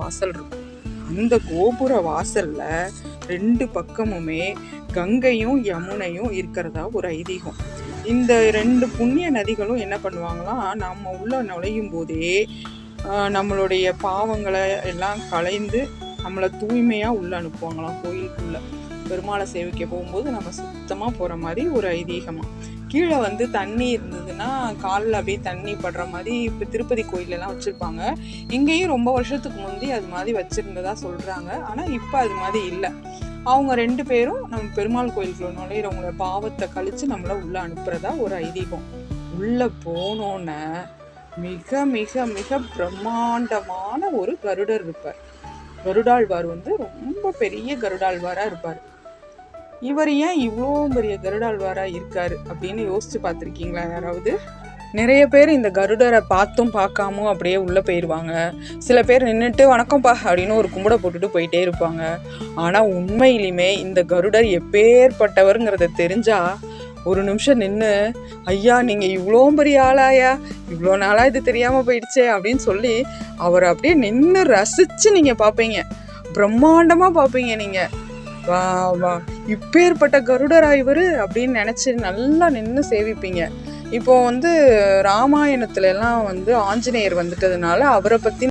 வாசல் இருக்கும். அந்த கோபுர வாசல்ல ரெண்டு பக்கமுமே கங்கையும் யமுனையும் இருக்கிறதா ஒரு ஐதீகம். இந்த ரெண்டு புண்ணிய நதிகளும் என்ன பண்ணுவாங்களாம் நம்ம உள்ள நுழையும் போதே நம்மளுடைய பாவங்களை எல்லாம் களைந்து நம்மளை தூய்மையாக உள்ள அனுப்புவாங்களாம் கோயிலுக்குள்ள. பெருமாளை சேவிக்க போகும்போது நம்ம சுத்தமாக போகிற மாதிரி ஒரு ஐதீகமா. கீழே வந்து தண்ணி இருந்ததுன்னா காலில் அப்படியே தண்ணி படுற மாதிரி இப்போ திருப்பதி கோயிலெல்லாம் வச்சுருப்பாங்க. இங்கேயும் ரொம்ப வருஷத்துக்கு முந்தி அது மாதிரி வச்சுருந்ததா சொல்கிறாங்க ஆனால் இப்போ அது மாதிரி இல்லை. அவங்க ரெண்டு பேரும் நம்ம பெருமாள் கோயிலுக்குள்ள நுழையிறவங்கள பாவத்தை கழித்து நம்மளை உள்ளே அனுப்புகிறதா ஒரு ஐதீகம். உள்ளே போனோன்னே மிக மிக மிக பிரம்மாண்டமான ஒரு கருடர் இருப்பார். கருடாழ்வார் வந்து ரொம்ப பெரிய கருடாழ்வாராக இருப்பார். இவர் ஏன் இவ்வளோ பெரிய கருடாழ்வாராக இருக்கார் அப்படின்னு யோசித்து பார்த்துருக்கீங்களா யாராவது? நிறைய பேர் இந்த கருடரை பார்த்தும் பார்க்காம அப்படியே உள்ளே போயிடுவாங்க சில பேர் நின்றுட்டு வணக்கம்ப்பா அப்படின்னு ஒரு கும்பிட போட்டுட்டு போயிட்டே இருப்பாங்க. ஆனால் உண்மையிலுமே இந்த கருடர் எப்பேற்பட்டவருங்கிறத தெரிஞ்சால் ஒரு நிமிஷம் நின்று ஐயா நீங்கள் இவ்வளோ பெரிய ஆளாயா? இவ்வளோ நாளாக இது தெரியாமல் போயிடுச்சே அப்படின்னு சொல்லி அவரை அப்படியே நின்று ரசித்து நீங்கள் பார்ப்பீங்க. பிரம்மாண்டமாக பார்ப்பீங்க நீங்கள் வா வா. இப்பேற்பட்ட கருடரா இவர் அப்படின்னு நினச்சி நல்லா நின்று சேவிப்பீங்க. இப்போ வந்து ராமாயணத்துல எல்லாம் வந்து ஆஞ்சநேயர் வந்துட்டதுனால அவரை பற்றி